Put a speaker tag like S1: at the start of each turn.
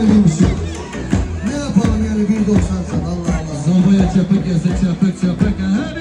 S1: söylemişim. Ne yapalım yani 1.90 Allah Allah.
S2: Sobaya çapık yazı çapık çapık. Hadi.